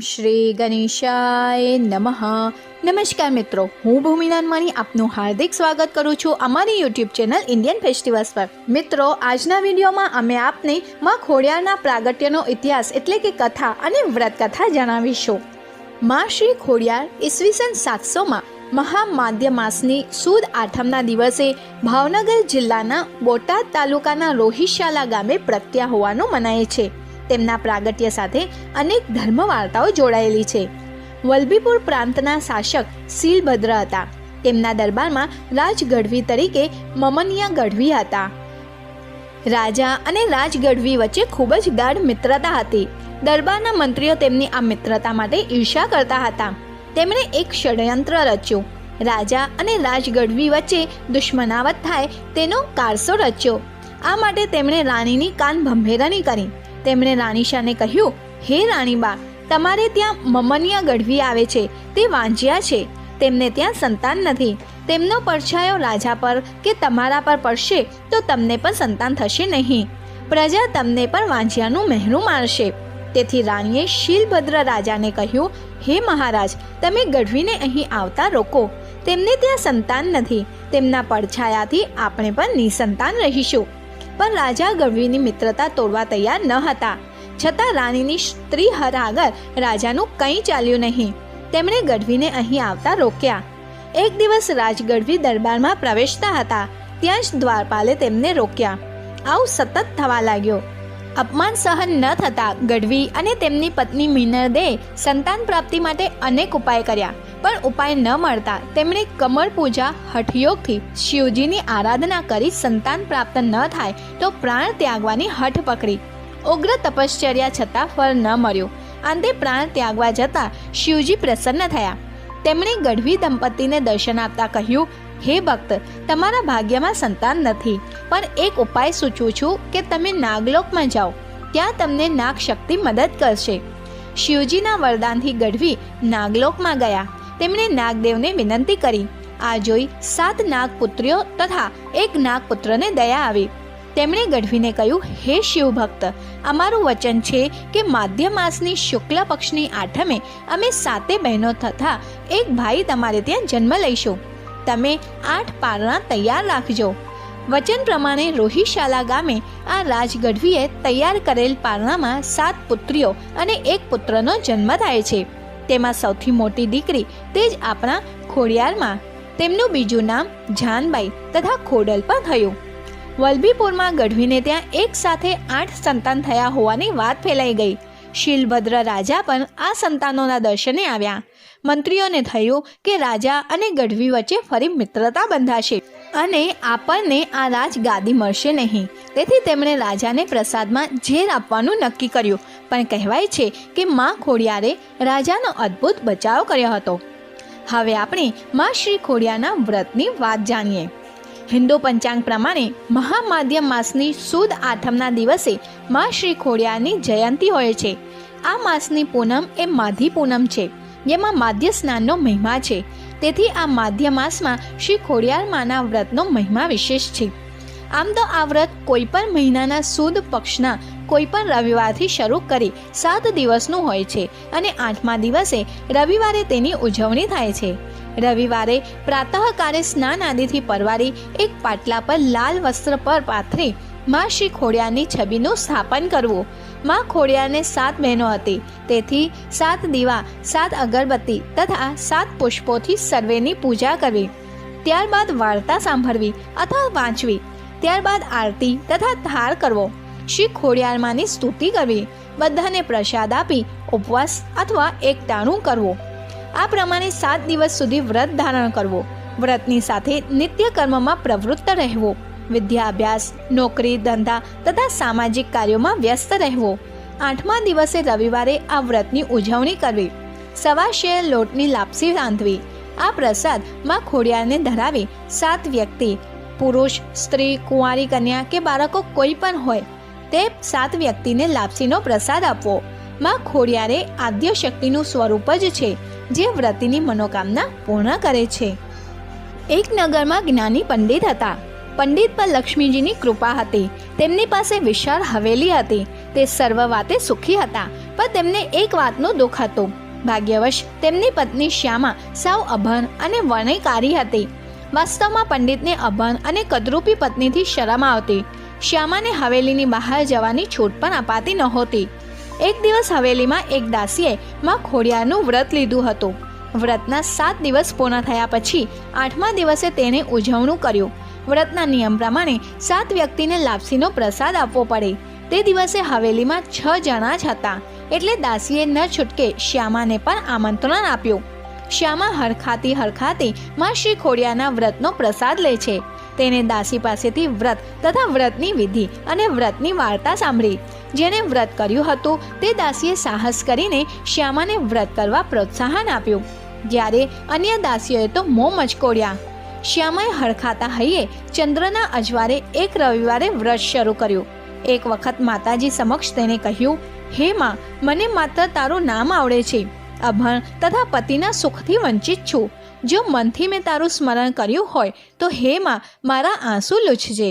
શ્રી ગણેશાય નમઃ. નમસ્કાર મિત્રો, હું ભૂમિનાન માની આપનું હાર્દિક સ્વાગત કરું છું અમારી યુટ્યુબ ચેનલ ઇન્ડિયન ફેસ્ટિવલ્સ પર. મિત્રો, આજના વિડીયોમાં અમે આપને માં ખોડિયારના પ્રાગટ્યનો ઇતિહાસ એટલે કે કથા અને વ્રત કથા જણાવીશું. માં શ્રી ખોડિયાર ઈસવીસન સાતસોમાં મહામાધ્ય માસની સુદ આઠમના દિવસે ભાવનગર જિલ્લાના બોટાદ તાલુકાના રોહિશાલા ગામે પ્રત્યા હોવાનું મનાય છે. તેમના પ્રાગટ્ય સાથે અનેક ધર્મ વાર્તાઓ જોડાયેલી છે. વલભીપુર પ્રાંતના શાસક શીલભદ્ર હતા. તેમના દરબારમાં રાજગઢવી તરીકે મમનિયા ગઢવી હતા. રાજા અને રાજગઢવી વચ્ચે ખૂબ જ ગાઢ મિત્રતા હતી. દરબારના મંત્રીઓ તેમની આ મિત્રતા માટે ઈર્ષા કરતા હતા. તેમણે એક ષડયંત્ર રચ્યું. રાજા અને રાજગઢવી વચ્ચે દુશ્મનાવત થાય તેનો કારસો રચ્યો. આ માટે તેમણે રાણીની કાન ભંભેરણી કરી. તેમણે રાણીશાને કહ્યું, હે રાણીબા, તમારે ત્યાં મમનિયા ગઢવી આવે છે, તે વાંજ્યા છે. તેમને ત્યાં સંતાન નથી. તેમનો પડછાયો રાજા પર કે તમારા પર પડશે, તો તમને પણ સંતાન થશે નહીં. પ્રજા તમને પણ વાંજ્યાનું મહેરું મારશે. તેથી રાણીએ શીલભદ્ર રાજાને કહ્યું, હે મહારાજ, તમે ગઢવીને અહીં આવતા રોકો. તેમને ત્યાં સંતાન નથી. તેમના પડછાયાથી આપણે પણ નિસંતાન રહીશું. પણ રાજા ગઢવીની મિત્રતા તોડવા તૈયાર ન હતા. છતાં રાણીની સ્ત્રી હર આગળ રાજાનું કંઈ ચાલ્યું નહીં. તેમણે ગઢવીને અહીં આવતા રોક્યા. એક દિવસ રાજગઢવી દરબારમાં પ્રવેશતા હતા. ત્યાં જ દ્વારપાલે તેમને રોક્યા. આવું સતત થવા લાગ્યો. અપમાન સહન ન થતાં ગઢવી અને તેમની પત્ની મિનરદે સંતાન પ્રાપ્તિ માટે અનેક ઉપાય કર્યા, પણ ઉપાય ન મળતા તેમણે કમળ પૂજા, હઠયોગથી શિવજીની આરાધના કરી સંતાન પ્રાપ્ત ન થાય તો પ્રાણ ત્યાગવાની હઠ પકડી. ઉગ્ર તપશ્ચર્યા છતાં ફળ ન મળ્યું. અંતે પ્રાણ ત્યાગવા જતાં શિવજી પ્રસન્ન થયા. તેમણે ગઢવી દંપતીને દર્શન આપતા કહ્યું, હે ભક્ત, તમારા ભાગ્યમાં સંતાન નથી, પણ એક ઉપાય સૂચવું છું કે તમે નાગલોકમાં જાઓ. ત્યાં તમને નાગ શક્તિ મદદ કરશે. શિવજીના વરદાનથી ગઢવી નાગલોકમાં ગયા. તેમણે નાગદેવને વિનંતી કરી. આ જોઈ સાત નાગપુત્રીઓ તથા એક નાગપુત્રને દયા આવી. તેમણે ગઢવીને કહ્યું, હે શિવ ભક્ત અમારું વચન છે કે માધ્ય માસની શુક્લ પક્ષની આઠમે અમે સાતે બહેનો તથા એક ભાઈ તમારે ત્યાં જન્મ લઈશું. તમે આઠ પારણા તૈયાર રાખજો. વચન પ્રમાણે રોહિશાલા ગામે આ રાજગઢવીએ તૈયાર કરેલ પારણામાં સાત પુત્રીઓ અને એક પુત્રનો જન્મ થાય છે. તેમાં સૌથી મોટી દીકરી તે જ આપણા ખોડિયારમાં. તેમનું બીજું નામ જાનબાઈ તથા ખોડલ પણ થયું. વલભીપુરમાં ગઢવીને ત્યાં એક સાથે આઠ સંતાન થયા હોવાની વાત ફેલાઈ ગઈ. શીલભદ્ર રાજા પણ આ સંતાનોના દર્શને આવ્યા. મંત્રીઓને થયું કે રાજા અને ગઢવી વચ્ચે ફરી મિત્રતા બંધાશે અને આપણને આ રાજગાદી મળશે નહીં. તેથી તેમણે રાજાને પ્રસાદમાં ઝેર આપવાનું નક્કી કર્યું, પણ કહેવાય છે કે માં ખોડિયારે રાજાનો અદ્ભુત બચાવ કર્યો હતો. હવે આપણે માં શ્રી ખોડિયાના વ્રતની વાત જાણીએ. હિન્દુ પંચાંગ પ્રમાણે મહામાધ્યમ માસની સુદ આઠમના દિવસે મા શ્રી ખોડિયારની જયંતી હોય છે. આ માસની પૂનમ એ માધી પૂનમ છે, જેમાં માધ્ય સ્નાનનો મહિમા છે. તેથી આ માધ્ય માસમાં શ્રી ખોડિયાર માના વ્રતનો મહિમા વિશેષ છે. આમ તો આ વ્રત કોઈ પણ મહિનાના સુદ પક્ષના કોઈ પણ રવિવારથી શરૂ કરી સાત દિવસનું હોય છે અને આઠમા દિવસે રવિવારે તેની ઉજવણી થાય છે. રવિવારે પ્રાતઃકાળે સ્નાન આદિથી પરવારી એક પાટલા પર લાલ વસ્ત્ર પર પાથરી માં શ્રી ખોડિયારની છબીનું સ્થાપન કરવું. માં ખોડિયારને સાત બહેનો હતી. તેથી સાત દીવા, સાત અગરબત્તી તથા સાત પુષ્પોથી સર્વેની પૂજા કરવી. ત્યારબાદ વાર્તા સાંભળવી અથવા વાંચવી. ત્યારબાદ આરતી તથા ધાર કરવો. શ્રી ખોડિયારમાંની સ્તુતિ કરવી. બધાને પ્રસાદ આપી, ઉપવાસ અથવા એકટાણું કરવું. આ પ્રમાણે સાત દિવસ સુધી વ્રત ધારણ કરવો. વ્રતની સાથે નિત્ય કર્મમાં પ્રવૃત્ત રહેવો. વિદ્યાભ્યાસ, નોકરી, ધંધા તથા સામાજિક કાર્યોમાં વ્યસ્ત રહેવો. આઠમા દિવસે રવિવારે આ વ્રતની ઉજવણી કરવી. સવા શેર લોટની લાપસી રાંધવી. આ પ્રસાદમાં ખોડિયારને ધરાવી સાત વ્યક્તિ, પુરુષ, સ્ત્રી, કુંવારી કન્યા કે બાળકો કોઈ પણ હોય, તે સાત વ્યક્તિને લાપસીનો પ્રસાદ આપવો. માં ખોડિયારે આદ્ય શક્તિનું સ્વરૂપ જ છે. જે વ્રતિની મનોકામના પૂર્ણ કરે છે. એક નગરમાં જ્ઞાની પંડિત હતા. પંડિત પર લક્ષ્મીજીની કૃપા હતી. તેમની પાસે વિશાળ હવેલી હતી. તે સર્વ વાતે સુખી હતા, પણ તેમને એક વાતનું દુઃખ હતું. ભાગ્યવશ, તેમની પત્ની શ્યામા સાવ અભણ અને વર્ણયકારી હતી. વાસ્તવમાં પંડિતને અભણ અને કદરૂપી પત્નીથી શરમ આવતી. શ્યામાને હવેલીની બહાર જવાની છૂટ પણ અપાતી નહોતી. એક દિવસ હવેલીમાં એક દાસીએ માં ખોડિયારનું વ્રત લીધું હતું. વ્રતના સાત દિવસ પૂર્ણ થયા પછી આઠમા દિવસે તેણે ઉજવણું કર્યું. વ્રતના નિયમ પ્રમાણે સાત વ્યક્તિને લાપસીનો પ્રસાદ આપવો પડે. તે દિવસે હવેલીમાં છ જણા જ હતા. એટલે દાસીએ ન છૂટકે શ્યામાને પણ આમંત્રણ આપ્યું. શ્યામા હરખાતી હરખાતી માં શ્રી ખોડિયાના વ્રતનો પ્રસાદ લે છે. તેને દાસી પાસેથી વ્રત તથા વ્રતની વિધિ અને વ્રતની વાર્તા સાંભળી. જેણે વ્રત કર્યું હતું, તે દાસીએ સાહસ કરીને શ્યામાને વ્રત કરવા પ્રોત્સાહન આપ્યું. જ્યારે અન્ય દાસીઓએ તો મો મચકોડ્યા. શ્યામાએ હરખાતા હૈયે ચંદ્રના અજવારે એક રવિવારે વ્રત શરૂ કર્યું. એક વખત માતાજી સમક્ષ તેને કહ્યું, હે માં, મને માત્ર તારું નામ આવડે છે. અભણ તથા પતિના સુખથી વંચિત છું. જો મનથી મેં તારું સ્મરણ કર્યું હોય, તો હે માં, મારા આંસુ લૂછજે.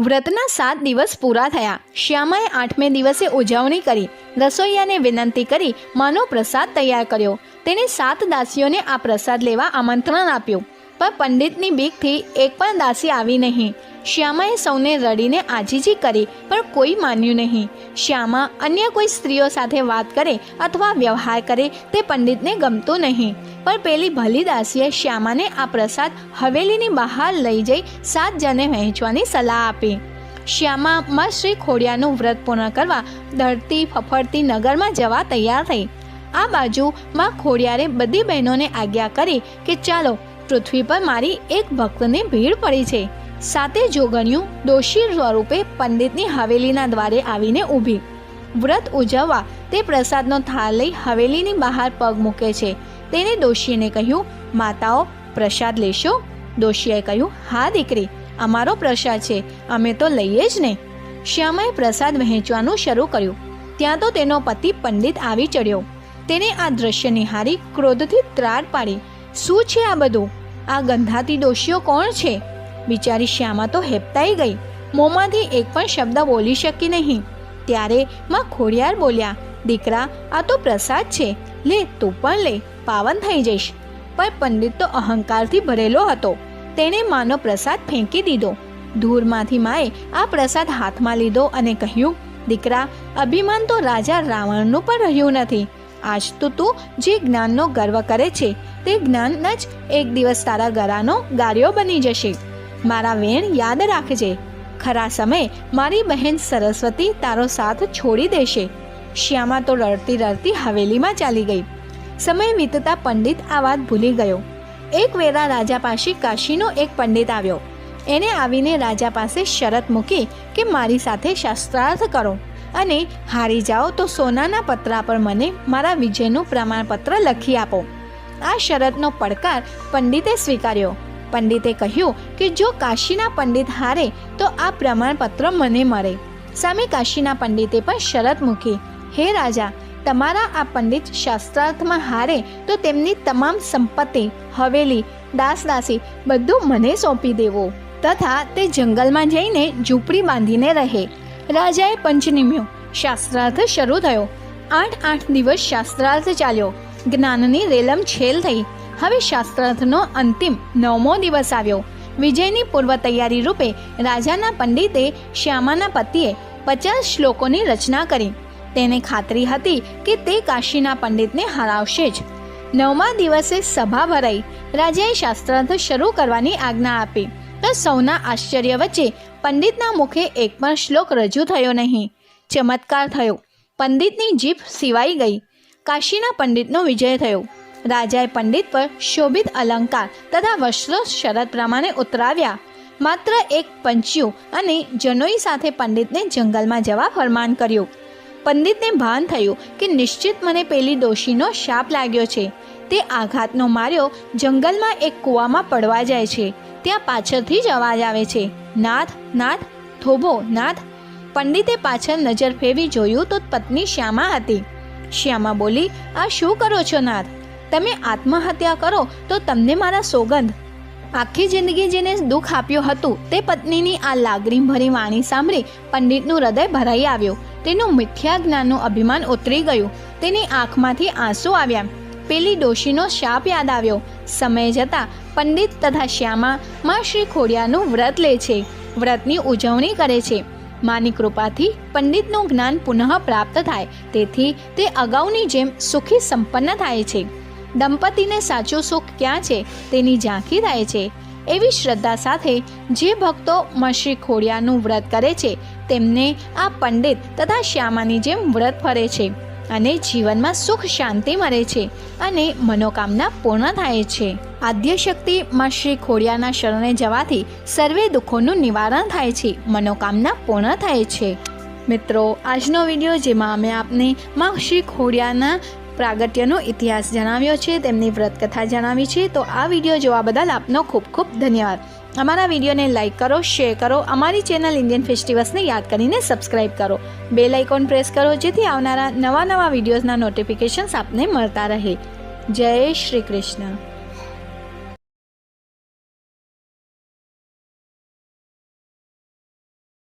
વ્રતના સાત દિવસ પૂરા થયા. શ્યામાએ આઠમે દિવસે ઉજવણી કરી, રસોઈયાને વિનંતી કરી, માનો પ્રસાદ તૈયાર કર્યો. તેણે સાત દાસીઓને આ પ્રસાદ લેવા આમંત્રણ આપ્યું. પણ પંડિતની બીકથી એક પણ દાસી આવી નહીં. શ્યામાએ સૌને રડીને આજીજી કરી, પણ કોઈ માન્યું નહીં. શ્યામા અન્ય કોઈ સ્ત્રીઓ સાથે વાત કરે અથવા વ્યવહાર કરે તે પંડિતને ગમતું નહીં. પણ પેલી ભલી દાસીએ શ્યામાને આ પ્રસાદ હવેલીની બહાર લઈ જઈ સાત જણે વહેંચવાની સલાહ આપી. શ્યામા માં શ્રી ખોડિયાનું વ્રત પૂર્ણ કરવા ધરતી ફફડતી નગરમાં જવા તૈયાર થઈ. આ બાજુ માં ખોડિયારે બધી બહેનોને આજ્ઞા કરી કે ચાલો પૃથ્વી પર મારી એક ભક્તને ભીડ પડી છે. સાતે જોગણિયું દોષી સ્વરૂપે પંડિતની હવેલીના દ્વારે આવીને ઊભી. વ્રત ઉજવવા તે પ્રસાદનો થાળ લઈ હવેલીની બહાર પગ મૂકે છે. તેને દોશીને કહ્યું, માતાઓ, પ્રસાદ લેશો? દોશીએ કહ્યું, હા, દીકરી, અમારો પ્રસાદ છે, અમે તો લઈએ જ ને. શ્યામાએ પ્રસાદ વહેંચવાનું શરૂ કર્યું. ત્યાં તો તેનો પતિ પંડિત આવી ચડ્યો. તેને આ દ્રશ્ય નિહારી ક્રોધથી ત્રાડ પાડી. શું છે આ બધું? આ ગંધાતી દોષીઓ કોણ છે? બિચારી શ્યામા તો હેપતાઈ ગઈ. મોંમાંથી એક પણ શબ્દ બોલી શકી નહીં. ત્યારે માં ખોડિયાર બોલ્યા, દીકરા, આ તો પ્રસાદ છે. લે, તું પણ લે. પાવન થઈ જઈશ. પણ પંડિત તો અહંકારથી ભરેલો હતો. તેણે માનો પ્રસાદ ફેંકી દીધો. ધૂળમાંથી માએ આ પ્રસાદ હાથમાં લીધો અને કહ્યું, દીકરા, અભિમાન તો રાજા રાવણનું પણ રહ્યું નથી. આજ તો તું જે જ્ઞાનનો ગર્વ કરે છે, તે જ્ઞાન જ એક દિવસ તારા ગરાનો ગાર્યો બની જશે. મારા વેણ યાદ રાખજે. ખરા સમય મારી બહેન સરસ્વતી તારો સાથ છોડી દેશે. શ્યામા તો રડતી રડતી હવેલીમાં ચાલી ગઈ. સમય વીતતા પંડિત આ વાત ભૂલી ગયો. એક વેરા રાજા પાસે કાશીનો એક પંડિત આવ્યો. એણે આવીને રાજા પાસે શરત મૂકી કે મારી સાથે શાસ્ત્રાર્થ કરો. અને હારી જાઓ તો સોનાના પતરા પર મને મારા વિજયનું પ્રમાણપત્ર લખી આપો. આ શરતનો પડકાર પંડિતે સ્વીકાર્યો. પંડિતે કહ્યું કે જો કાશીના પંડિત હારે તો આ પ્રમાણપત્ર મને મળે. સામે કાશીના પંડિતે પણ શરત મૂકી. હે રાજા, તમારા આ પંડિત શાસ્ત્રાર્થમાં હારે તો તેમની તમામ સંપત્તિ, હવેલી દાસ દાસી બધું મને સોંપી દેવું. તથા તે જંગલમાં જઈને ઝૂંપડી બાંધીને રહે. રાજાએ પંચનિમ્યું. શાસ્ત્રાર્થ શરૂ થયો. આઠ આઠ દિવસ શાસ્ત્રાર્થ ચાલ્યો. જ્ઞાનની રેલમ છેલ થઈ. હવે શાસ્ત્રાર્થનો અંતિમ નવમો દિવસ આવ્યો. વિજયની પૂર્વ તૈયારી રૂપે રાજાના પંડિતે શ્યામાના પતિએ પચાસ શ્લોકોની રચના કરી. તેને ખાતરી હતી કે તે કાશીના પંડિતને હરાવશે જ. નવમા દિવસે સભા ભરાઈ. રાજાએ શાસ્ત્રાર્થ શરૂ કરવાની આજ્ઞા આપી. સૌના આશ્ચર્ય વચ્ચે પંડિતના મુખે એક પણ શ્લોક રજૂ થયો નહીં. ચમત્કાર થયો. પંડિતની જીભ સિવાઈ ગઈ. કાશીના પંડિતનો વિજય થયો. રાજાએ પંડિત પર શોભિત અલંકાર તથા વસ્ત્રો શરત પ્રમાણે ઉતરાવ્યા. માત્ર એક પંચ્યું અને જનોઈ સાથે પંડિતને જંગલમાં જવા ફરમાન કર્યું. પંડિતને ભાન થયું કે નિશ્ચિત મને પેલી દોષીનો શાપ લાગ્યો છે. તે આઘાતનો માર્યો જંગલમાં એક કૂવામાં પડવા જાય છે. ત્યાં પાછળથી જ અવાજ આવે છે. નાથ નાથ, થોભો, નાથ. પંડિતે પાછળ નજર ફેરવી જોયું તો પત્ની શ્યામા હતી. શ્યામા બોલી, આ શું કરો છો નાથ? તમે આત્મહત્યા કરો તો તમને મારા સોગંધ. આખી જિંદગી જેને દુઃખ આપ્યું હતું તે પત્નીની આ લાગણીભરી વાણી સાંભળી પંડિતનું હૃદય ભરાઈ આવ્યું. તેનું મિથ્યા જ્ઞાનનું અભિમાન ઉતરી ગયું. તેની આંખમાંથી આંસુ આવ્યા. પેલી ડોશીનો શાપ યાદ આવ્યો. સમય જતાં પંડિત તથા શ્યામા માં શ્રી ખોડિયાનું વ્રત લે છે. વ્રતની ઉજવણી કરે છે. માની કૃપાથી પંડિતનું જ્ઞાન પુનઃ પ્રાપ્ત થાય. તેથી તે અગાઉની જેમ સુખી સંપન્ન થાય છે. દંપતીને સાચું સુખ ક્યાં છે? તેની ઝાંખી થાય છે. એવી શ્રદ્ધા સાથે જે ભક્તો માં શ્રી ખોડિયાનું વ્રત કરે છે, તેમને આ પંડિત તથા શ્યામાની જેમ વ્રત ફરે છે. અને જીવનમાં સુખ શાંતિ મળે છે અને મનોકામના પૂર્ણ થાય છે. આદ્યશક્તિ માં શ્રી ખોડિયાના શરણે જવાથી સર્વે દુઃખોનું નિવારણ થાય છે, મનોકામના પૂર્ણ થાય છે. મિત્રો, આજનો વીડિયો જેમાં અમે આપને માં શ્રી ખોડિયાના પ્રાગટ્યનો ઇતિહાસ જણાવ્યો છે, તેમની વ્રતકથા જણાવી છે, તો આ વીડિયો જોવા બદલ આપનો ખૂબ ખૂબ ધન્યવાદ. અમારા વિડીયોને લાઇક કરો, શેર કરો, અમારી ચેનલ ઇન્ડિયન ફેસ્ટિવલ્સને યાદ કરીને સબસ્ક્રાઇબ કરો. બેલ આઇકોન પ્રેસ કરો, જેથી આવનારા નવા નવા વિડીયોઝના નોટિફિકેશન્સ આપને મળતા રહે. જય શ્રી કૃષ્ણ.